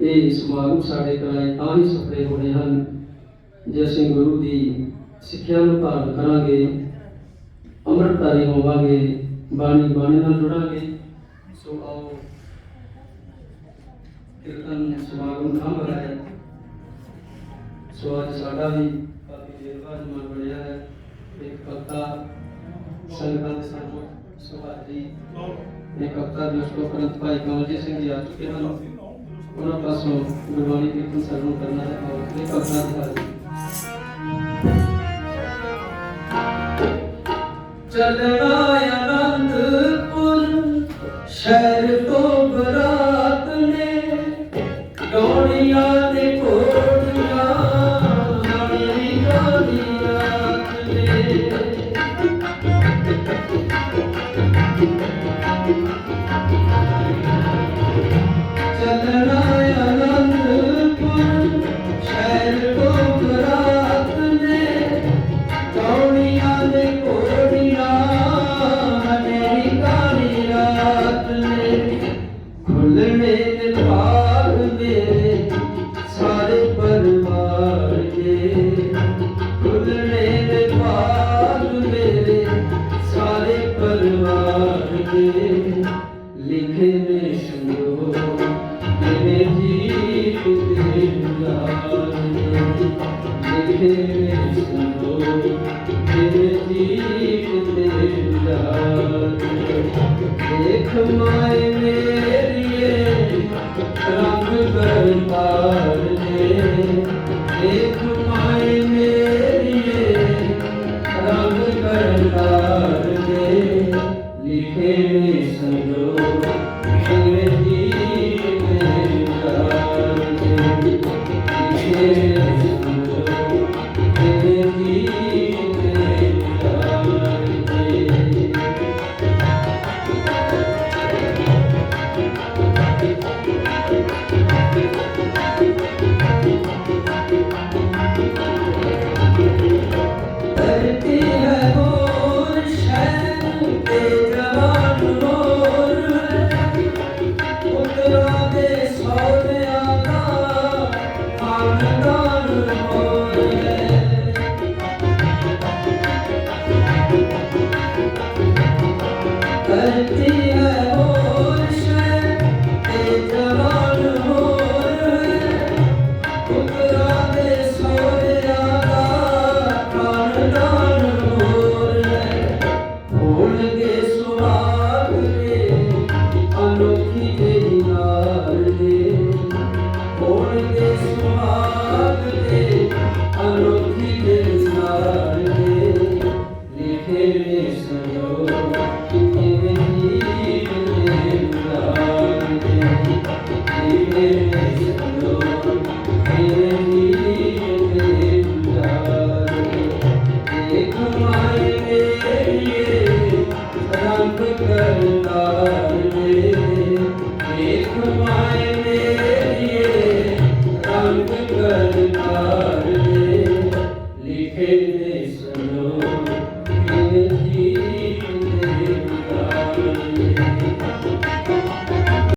ਇਹ ਸਮਾਗਮ ਸਾਡੇ ਕਰਾਏ ਤਾਂ ਹੀ ਸਫਲੇ ਹੋਣੇ ਹਨ ਜੇ ਅਸੀਂ ਗੁਰੂ ਦੀ ਸਿੱਖਿਆ ਨੂੰ ਧਾਰਨ ਕਰਾਂਗੇ ਅੰਮ੍ਰਿਤਧਾਰੀ ਹੋਵਾਂਗੇ ਬਾਣੀ ਬਾਣੀ ਨਾਲ ਜੁੜਾਂਗੇ ਸੋ ਆਓ ਕੀਰਤਨ ਸਮਾਗਮ ਖੰਭ ਹੈ ਸੋ ਅੱਜ ਸਾਡਾ ਵੀ ਕਾਫੀ ਦੇਰ ਬਾਅਦ ਮਨ ਬਣਿਆ ਹੈ ਇੱਕ ਕਵਿਤਾ ਸੰਗਤਾਂ ਦੇ ਸਾਹਮਣੇ ਸੁਭਾਜੀ ਇੱਕ ਕਵਿਤਾ ਜੋ ਸ਼ਲੋਕ ਗ੍ਰੰਥ ਭਾਈ ਕਮਲਜੀਤ ਸਿੰਘ ਜੀ ਆ ਚੁੱਕੇ ਹਨ ਉਹਨਾਂ ਪਾਸੋਂ ਗੁਰਬਾਣੀ ਕੀਰਤਨ ਸਰਵਣ ਕਰਨਾ ਹੈ ਔਰ ਇਹ ਕਵਿਤਾ ਦੀ ਚੱਲਣਾ ਆਨੰਦਪੁਰ, ਸ਼ਹਿਰ ਤੋਂ ਬਰਾਤ ਨੇ ਗੋਣੀਆਂ ਦੇ ਕੋਟੀਆਂ ਨਾਲੀ ਗਾਲੀ ਰਾਤ ਨੇ। ਲਿਖੇ ਨੇ ਸ਼ੁਰੂ ਮੇਰੇ ਜੀਤ ਦੇ ਦੇਖ ਮਾਏ ਮੇਰੀਏ, ਰੰਗ ਕਰਤਾਰ ਨੇ। ਦੇਖ ਮਾਏ ਮੇਰੀਏ, ਰੰਗ ਕਰਤਾਰ ਨੇ। ਲਿਖੇ Yeah.